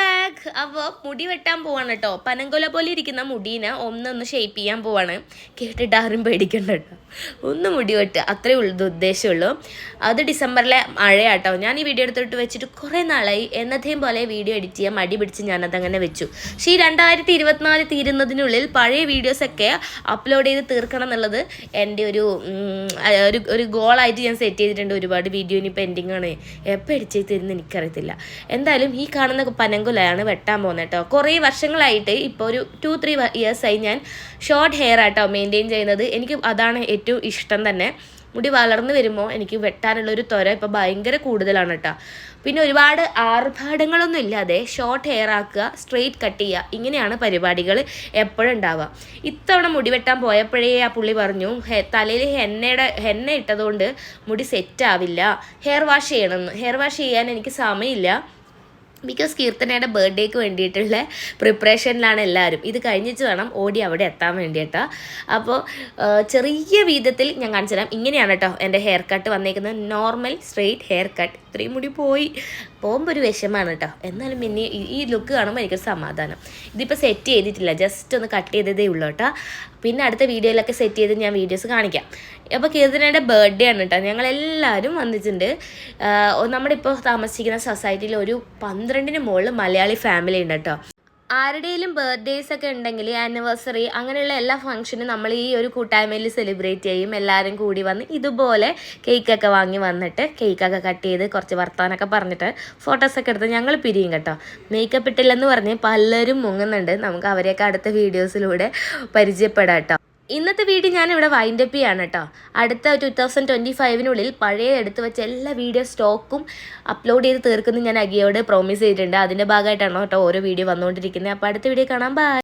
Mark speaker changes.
Speaker 1: Back അപ്പോൾ മുടി വെട്ടാൻ പോവാണ് കേട്ടോ പനങ്കൊല പോലെ ഇരിക്കുന്ന മുടീനെ ഒന്നൊന്ന് ഷേപ്പ് ചെയ്യാൻ പോവാണ്. കേട്ടിട്ട് ആരും പേടിക്കണ്ട കേട്ടോ ഒന്ന് മുടി വെട്ടുക അത്രേ ഉള്ളൂ ഉദ്ദേശമുള്ളൂ അത് ഡിസംബറിലെ മഴയാട്ടോ. ഞാൻ ഈ വീഡിയോ എടുത്തിട്ട് വെച്ചിട്ട് കുറേ നാളായി. എന്നത്തെയും പോലെ വീഡിയോ എഡിറ്റ് ചെയ്യാൻ മടി പിടിച്ച് ഞാനതങ്ങനെ വെച്ചു. പക്ഷേ ഈ രണ്ടായിരത്തി ഇരുപത്തിനാല് തീരുന്നതിനുള്ളിൽ പഴയ വീഡിയോസൊക്കെ അപ്ലോഡ് ചെയ്ത് തീർക്കണം എന്നുള്ളത് എന്റെ ഒരു ഒരു ഒരു ഗോളായിട്ട് ഞാൻ സെറ്റ് ചെയ്തിട്ടുണ്ട്. ഒരുപാട് വീഡിയോ ഇനി പെൻഡിങ്ങാണ് എപ്പോൾ എഡിറ്റ് ചെയ്ത് തരുന്നത് എനിക്കറിയത്തില്ല. എന്തായാലും ഈ കാണുന്ന പനങ്കുലയാണ് വെട്ടാൻ പോകുന്നത് കേട്ടോ കുറേ വർഷങ്ങളായിട്ട് ഇപ്പോൾ ഒരു ടു ത്രീ ഇയേഴ്സായി ഞാൻ ഷോർട്ട് ഹെയർ ആട്ടോ മെയിന്റെയിൻ ചെയ്യുന്നത്. എനിക്ക് അതാണ് ഏറ്റവും ഇഷ്ടം തന്നെ. മുടി വളർന്നു വരുമ്പോൾ എനിക്ക് വെട്ടാനുള്ള ഒരു ത്വര ഇപ്പോൾ ഭയങ്കര കൂടുതലാണ് കേട്ടോ പിന്നെ ഒരുപാട് ആർഭാടങ്ങളൊന്നും ഇല്ലാതെ ഷോർട്ട് ഹെയർ ആക്കുക സ്ട്രെയിറ്റ് കട്ട് ചെയ്യുക ഇങ്ങനെയാണ് പരിപാടികൾ എപ്പോഴും ഉണ്ടാവുക. ഇത്തവണ മുടി വെട്ടാൻ പോയപ്പോഴേ ആ പുള്ളി പറഞ്ഞു തലയിൽ ഹെന്നയുടെ ഹെന്ന ഇട്ടതുകൊണ്ട് മുടി സെറ്റ് ആവില്ല. ഹെയർ വാഷ് ചെയ്യണമെന്ന് ഹെയർ വാഷ് ചെയ്യാൻ എനിക്ക് സമയമില്ല. ബിക്കോസ് കീർത്തനയുടെ ബർത്ത്ഡേക്ക് വേണ്ടിയിട്ടുള്ള പ്രിപ്പറേഷനിലാണ് എല്ലാവരും. ഇത് കഴിഞ്ഞിട്ട് വേണം ഓടി അവിടെ എത്താൻ വേണ്ടിയിട്ടാ. അപ്പോൾ ചെറിയ വീതത്തിൽ ഞാൻ കാണിച്ചു തരാം. ഇങ്ങനെയാണ് കേട്ടോ എന്റെ ഹെയർ കട്ട് വന്നേക്കുന്നത്. നോർമൽ സ്ട്രെയിറ്റ് ഹെയർ കട്ട് ഇത്രയും മുടി പോയി. പോകുമ്പോൾ ഒരു വിഷമാണ് കേട്ടോ എന്നാലും പിന്നെ ഈ- ലുക്ക് കാണുമ്പോൾ എനിക്കൊരു സമാധാനം. ഇതിപ്പോൾ സെറ്റ് ചെയ്തിട്ടില്ല. ജസ്റ്റ് ഒന്ന് കട്ട് ചെയ്തതേ ഉള്ളൂ കേട്ടോ പിന്നെ അടുത്ത വീഡിയോയിലൊക്കെ സെറ്റ് ചെയ്ത് ഞാൻ വീഡിയോസ് കാണിക്കാം. അപ്പോൾ കീർത്തനയുടെ ബർത്ത്ഡേ ആണ് കേട്ടോ ഞങ്ങളെല്ലാവരും വന്നിട്ടുണ്ട്. നമ്മുടെ ഇപ്പോൾ താമസിക്കുന്ന സൊസൈറ്റിയിൽ ഒരു പന്ത്രണ്ടിന് മുകളിൽ മലയാളി ഫാമിലി ഉണ്ട് കേട്ടോ. ആരുടെയും ബർത്ത്ഡേസ് ഒക്കെ ഉണ്ടെങ്കിൽ ആനിവേഴ്സറി അങ്ങനെയുള്ള എല്ലാ ഫംഗ്ഷനും നമ്മൾ ഈ ഒരു കൂട്ടായ്മയിൽ സെലിബ്രേറ്റ് ചെയ്യും. എല്ലാവരും കൂടി വന്ന് ഇതുപോലെ കേക്കൊക്കെ വാങ്ങി വന്നിട്ട് കേക്കൊക്കെ കട്ട് ചെയ്ത് കുറച്ച് വർത്താനൊക്കെ പറഞ്ഞിട്ട് ഫോട്ടോസൊക്കെ എടുത്ത് ഞങ്ങൾ പിരിയും കേട്ടോ. മേക്കപ്പ് ഇട്ടില്ലെന്ന് പറഞ്ഞ് പലരും മുങ്ങുന്നുണ്ട്. നമുക്ക് അവരെയൊക്കെ അടുത്ത വീഡിയോസിലൂടെ പരിചയപ്പെടാം കേട്ടോ. ഇന്നത്തെ വീഡിയോ ഞാൻ ഇവിടെ വൈൻഡപ്പ് ചെയ്യാണ് കേട്ടോ അടുത്ത ടു തൗസൻഡ് ട്വന്റി ഫൈവിനുള്ളിൽ പഴയ എടുത്ത് വെച്ച എല്ലാ വീഡിയോ സ്റ്റോക്കും അപ്ലോഡ് ചെയ്ത് തീർക്കുന്നു ഞാൻ അഗിയോട് പ്രോമിസ് ചെയ്തിട്ടുണ്ട്. അതിന്റെ ഭാഗമായിട്ടാണ് കേട്ടോ ഓരോ വീഡിയോ വന്നുകൊണ്ടിരിക്കുന്നത്. അപ്പോൾ അടുത്ത വീഡിയോ കാണാം. ബൈ